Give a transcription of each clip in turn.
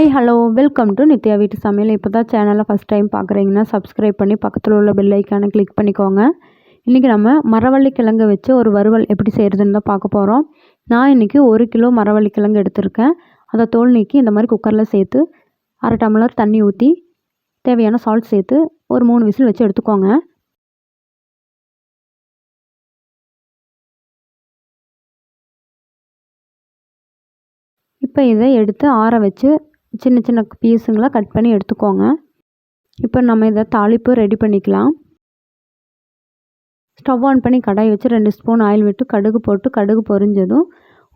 Hi hello welcome to Nithya வீட்டு சமையல் இப்போ தான் சேனலை ஃபஸ்ட் டைம் பார்க்குறீங்கன்னா சப்ஸ்கிரைப் பண்ணி பக்கத்தில் உள்ள பெல் ஐக்கானை கிளிக் பண்ணிக்கோங்க. இன்றைக்கி நம்ம மரவள்ளி கிழங்கு வச்சு ஒரு வறுவல் எப்படி செய்கிறதுன்னு தான் பார்க்க போகிறோம் நான் இன்றைக்கி ஒரு கிலோ மரவள்ளி கிழங்கு எடுத்திருக்கேன். அதை தோல் நீக்கி இந்த மாதிரி குக்கரில் சேர்த்து அரை டம்ளர் தண்ணி ஊற்றி தேவையான சால்ட் சேர்த்து ஒரு மூணு விசில் வச்சு எடுத்துக்கோங்க. இப்போ இதை எடுத்து ஆற வச்சு சின்ன சின்ன பீஸுங்களாக கட் பண்ணி எடுத்துக்கோங்க. இப்போ நம்ம இதை தாளிப்பு ரெடி பண்ணிக்கலாம். ஸ்டவ் ஆன் பண்ணி கடாய் வச்சு ரெண்டு ஸ்பூன் ஆயில் விட்டு கடுகு போட்டு கடுகு பொரிஞ்சதும்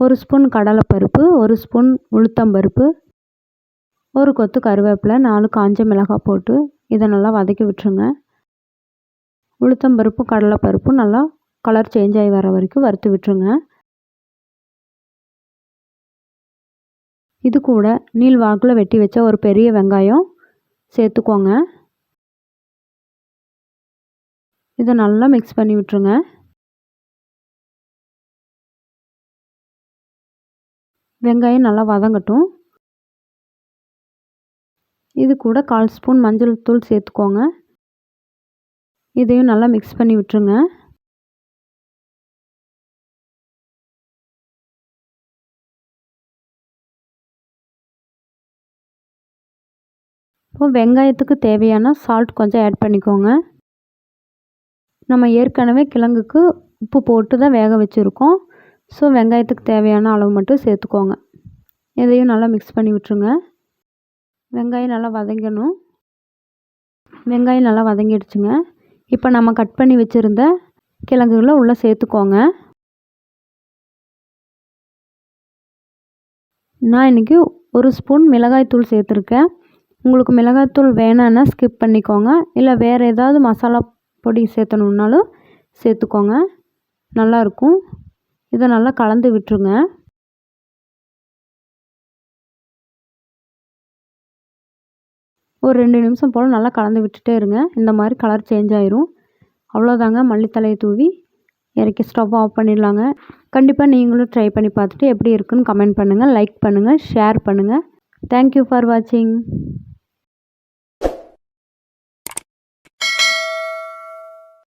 ஒரு ஸ்பூன் கடலைப்பருப்பு ஒரு ஸ்பூன் உளுத்தம்பருப்பு ஒரு கொத்து கருவேப்பிலை நாலு காஞ்ச மிளகாய் போட்டு இதை நல்லா வதக்கி விட்டுருங்க. உளுத்தம்பருப்பு கடலைப்பருப்பும் நல்லா கலர் சேஞ்ச் ஆகி வர வரைக்கும் வறுத்து விட்டுருங்க. இது கூட நீள் வாக்கில் வெட்டி வச்ச ஒரு பெரிய வெங்காயம் சேர்த்துக்கோங்க. இதை நல்லா மிக்ஸ் பண்ணி விட்டுருங்க. வெங்காயம் நல்லா வதங்கட்டும். இது கூட கால் ஸ்பூன் மஞ்சள் தூள் சேர்த்துக்கோங்க. இதையும் நல்லா மிக்ஸ் பண்ணி விட்டுருங்க. இப்போ வெங்காயத்துக்கு தேவையான சால்ட் கொஞ்சம் ஆட் பண்ணிக்கோங்க. நம்ம ஏற்கனவே கிழங்குக்கு உப்பு போட்டு தான் வேக வச்சுருக்கோம். ஸோ வெங்காயத்துக்கு தேவையான அளவு மட்டும் சேர்த்துக்கோங்க. இதையும் நல்லா மிக்ஸ் பண்ணி விட்டுருங்க. வெங்காயம் நல்லா வதங்கணும். வெங்காயம் நல்லா வதங்கிடுச்சுங்க. இப்போ நம்ம கட் பண்ணி வச்சுருந்த கிழங்குகளை உள்ளே சேர்த்துக்கோங்க. நான் இன்றைக்கி ஒரு ஸ்பூன் மிளகாய் தூள் சேர்த்துருக்கேன். உங்களுக்கு மிளகாய்த்தூள் வேணான்னா ஸ்கிப் பண்ணிக்கோங்க. இல்லை வேறு ஏதாவது மசாலா பொடி சேர்த்தணுன்னாலும் சேர்த்துக்கோங்க. நல்லாயிருக்கும் இதை நல்லா கலந்து விட்டுருங்க. ஒரு ரெண்டு நிமிஷம் போல் நல்லா கலந்து விட்டுட்டே இருங்க. இந்த மாதிரி கலர் சேஞ்ச் ஆயிரும். அவ்வளோதாங்க மல்லித்தலையை தூவி. இறக்கி ஸ்டவ் ஆஃப் பண்ணிடலாங்க. கண்டிப்பாக நீங்களும் ட்ரை பண்ணி பார்த்துட்டு எப்படி இருக்குன்னு கமெண்ட் பண்ணுங்கள் லைக் பண்ணுங்கள் ஷேர் பண்ணுங்கள் தேங்க்யூ ஃபார் வாட்சிங்